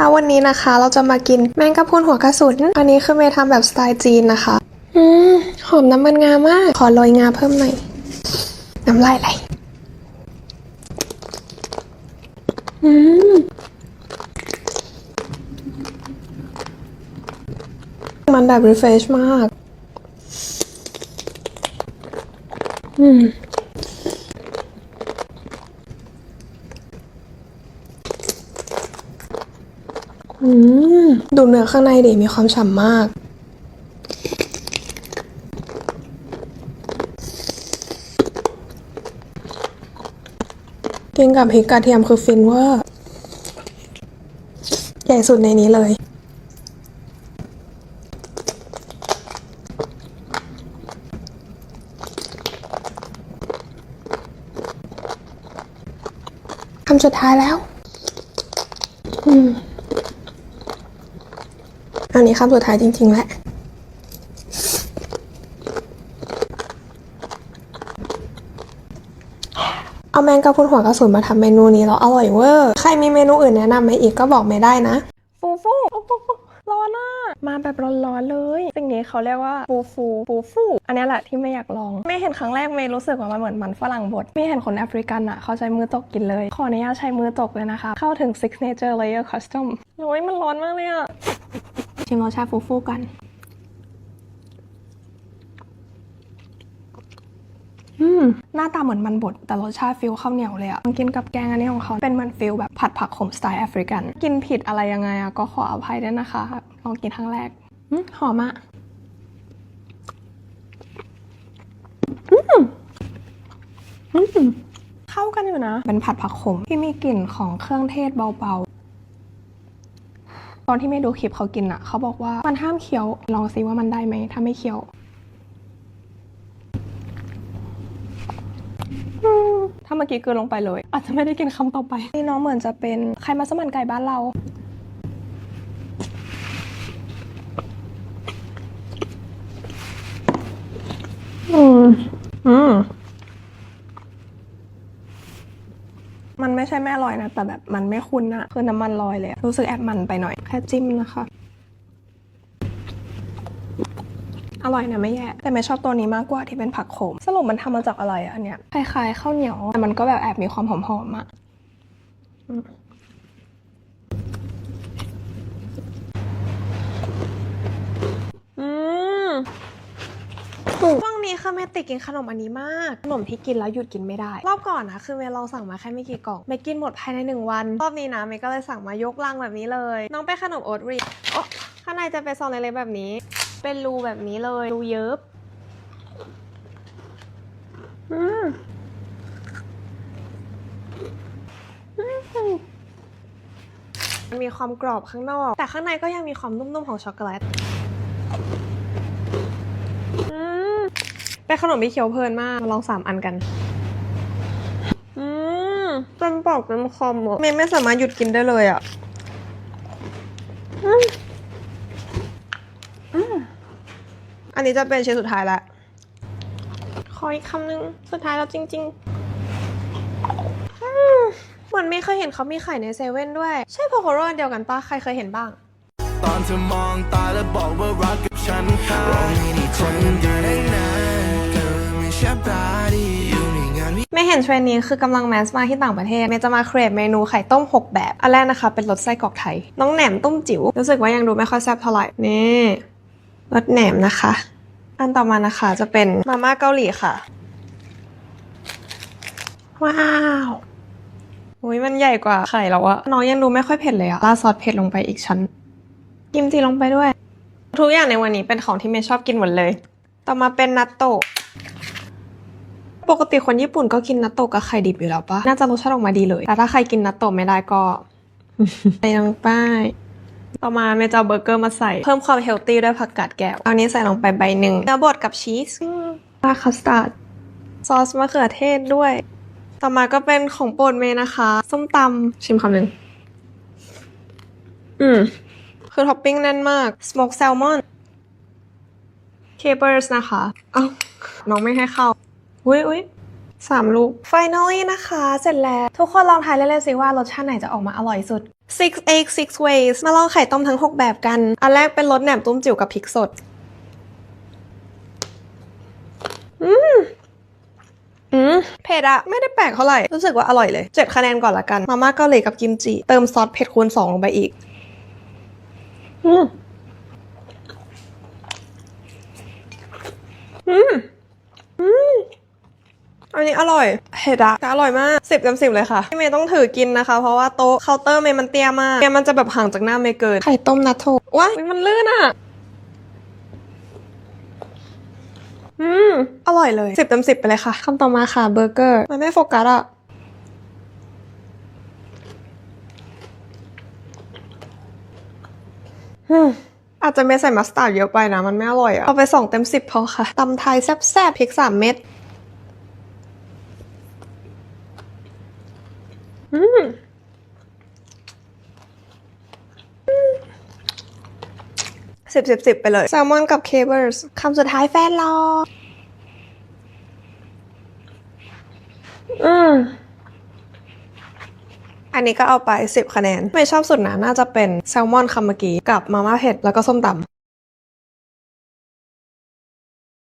ช้าวันนี้นะคะ เราจะมากินแมงกะพรุนหัวกระสุน อันนี้คือเมย์ทำแบบสไตล์จีนนะคะ อืมหอมน้ำมันงามาก ขอโรยงาเพิ่มหน่อย น้ำลายไหลอืมมันแบบ refresh มาก อืม ดูเนื้อข้างในเดมีความฉ่ำมาก กินกับพริกกระเทียมคือฟินเวอร์ ใหญ่สุดในนี้เลยคำสุดท้ายแล้ว อืม อันนี้คำสุดท้ายจริง ๆ แหละเอาแมงกะพรุนหัวกระสุนมาทำเมนูนี้แล้วอร่อยเวอร์ใครมีเมนูอื่นแนะนำไหมอีกก็บอกไม่ได้นะ ฟูฟูโอ้โหร้อนอะมาแบบร้อนๆเลยสิ่งนี้เขาเรียกว่าฟูฟูฟูฟูอันนี้แหละที่ไม่อยากลอง ไม่เห็นครั้งแรกไม่รู้สึกว่ามันเหมือนมันฝรั่งบดไม่เห็นคนแอฟริกันอะเขาใช้มือตกกินเลย ขออนุญาตใช้มือตกเลยนะคะ เข้าถึง signature layer custom โอ้ยมันร้อนมากเลยอะ ชิมรสชาติฟูฟูกัน อืม หน้าตาเหมือนมันบด แต่รสชาติฟิลข้าวเหนียวเลยอะมันกินกับแกงอันนี้ของเขา เป็นมันฟิลแบบผัดผักขมสไตล์แอฟริกัน กินผิดอะไรยังไงอะก็ขออภัยด้วยนะคะ ลองกินครั้งแรกอืมหอมอะอืมอืมเข้ากันอยู่นะ เป็นผัดผักขมที่มีกลิ่นของเครื่องเทศเบา ตอนที่ไม่ดูคลิปเขากินอะเขาบอกว่ามันห้ามเคี้ยว ลองซิว่ามันได้ไหมถ้าไม่เคี้ยวถ้าเมื่อกี้กลืนลงไปเลย อาจจะไม่ได้กินคำต่อไปนี่น้องเหมือนจะเป็นไข่มัสมันไก่บ้านเราอืมอืม มันไม่ใช่แม่ลอยนะ แต่แบบมันไม่คุ้นอะคือน้ำมันลอยเลย รู้สึกแอบมันไปหน่อย แค่จิ้มนะคะ อร่อยนะไม่แย่ แต่ไม่ชอบตัวนี้มากกว่าที่เป็นผักโขม สรุปมันทำมาจากอะไรอะอันเนี้ย คล้ายๆข้าวเหนียว แต่มันก็แบบแอบมีความหอมๆอะอืมอืมช่วงนี้ คือเมติดกินขนมอันนี้มาก ขนมที่กินแล้วหยุดกินไม่ได้ รอบก่อนนะคือเมย์ลองสั่งมาแค่ไม่กี่กล่องเมย์กินหมดภายในหนึ่งวัน รอบนี้นะเมย์ก็เลยสั่งมายกลังแบบนี้เลย น้องเป็นขนมโอ๊ตรีโอ๊ะข้างในจะเป็นซองเล็กๆแบบนี้ เป็นรูแบบนี้เลย รูเยิบอืมมันมีความกรอบข้างนอก แต่ข้างในก็ยังมีความนุ่มๆของช็อกโกแลตอืม เป็นขนมที่เคี้ยวเพลินมาก ลองสามอันกัน อืมเต็มปากเต็มคอมเมย์ไม่สามารถหยุดกินได้เลยอะอืมอืมอันนี้จะเป็นชิ้นสุดท้ายละขออีกคำหนึ่งสุดท้ายแล้วจริง ๆ เหมือนไม่เคยเห็นเขามีไข่ในเซเว่นด้วย ใช่โพโคโร่อันเดียวกันปะใครเคยเห็นบ้าง ตอนเธอมองตาแล้วบอกว่ารัก กับฉันเราไม่ได้คนเดียวได้นานเกินไม่ใช่บาดีอยู่ในงานวิ ไม่เห็นเทรนด์นี้คือกำลังแมสมาที่ต่างประเทศ เมย์จะมาเครีเอทเมนูไข่ต้ม 6 แบบ อันแรกนะคะ เป็นรสไส้กรอกไทย น้องแหนมต้มจิ๋ว รู้สึกว่ายังดูไม่ค่อยแซ่บเท่าไหร่ นี่รสแหนมนะคะ อันต่อมานะคะจะเป็นมาม่าเกาหลีค่ะ ว้าวอุ้ยมันใหญ่กว่าไข่แล้วอะน้องยังดูไม่ค่อยเผ็ดเลยอะราดซอสเผ็ดลงไปอีกชั้นกิมจิลงไปด้วย ทุกอย่างในวันนี้เป็นของที่เมย์ชอบกินหมดเลย ต่อมาเป็นนัตโตะ ปกติคนญี่ปุ่นก็กินนัตโตะกับไข่ดิบอยู่แล้วปะน่าจะรสชาติออกมาดีเลย แต่ถ้าใครกินนัตโตะไม่ได้ก็ใส่ลงไปต่อมาเมย์จะเอาเบอร์เกอร์มาใส่ เพิ่มความเฮลตี้ด้วยผักกาดแก้วเอานี้ใส่ลงไปใบหนึ่งเนื้อบดกับชีสปลาคัสตาร์ดซอสมะเขือเทศด้วย ต่อมาก็เป็นของโปรดเมย์นะคะ ส้มตำชิมคำหนึ่งอืม คือท็อปปิ้งแน่นมาก smoke salmon capers นะคะ เอ้า น้องไม่ให้เข้า อุ้ยอุ้ยสามลูก finally นะคะ เสร็จแล้ว ทุกคนลองทายเล่นๆสิว่ารสชาติไหนจะออกมาอร่อยสุด six egg six ways มาลองไข่ต้มทั้ง 6 แบบกัน อันแรกเป็นรสแหนมตุ้มจิ๋วกับพริกสด อืมอืมเผ็ดอะไม่ได้แปลกเท่าไหร่ รู้สึกว่าอร่อยเลย7คะแนนก่อนละกัน มาม่าเกาหลีกับกิมจิ เติมซอสเผ็ดคูณ2ลงไปอีก อืมอืมอืมอันนี้อร่อยเผ็ดอะแต่อร่อยมากสิบเต็มสิบเลยค่ะพี่เมย์ต้องถือกินนะคะ เพราะว่าโต๊ะเคาน์เตอร์เมย์มันเตี้ยมากเมย์มันจะแบบห่างจากหน้าเมย์เกิน ไข่ต้มนัทโทว้ายมันลื่นอะอืม อร่อยเลยสิบเต็มสิบไปเลยค่ะคำต่อมาค่ะเบอร์เกอร์ มันไม่โฟกัสอะ อืมอาจจะไม่ใส่มัสตาร์ดเยอะไปนะ มันไม่อร่อยอะเอาไปสองเต็มสิบพอค่ะตำไทยแซ่บๆพริกสามเม็ดอืมสิบสิบสิบไปเลย แซลมอนกับเคเบิลส์คำสุดท้ายแฟนรอ อืม อันนี้ก็เอาไป 10 คะแนน ไม่ชอบสุดนะน่าจะเป็นแซลมอนคำเมื่อกี้กับมาม่าเผ็ดแล้วก็ส้มตำ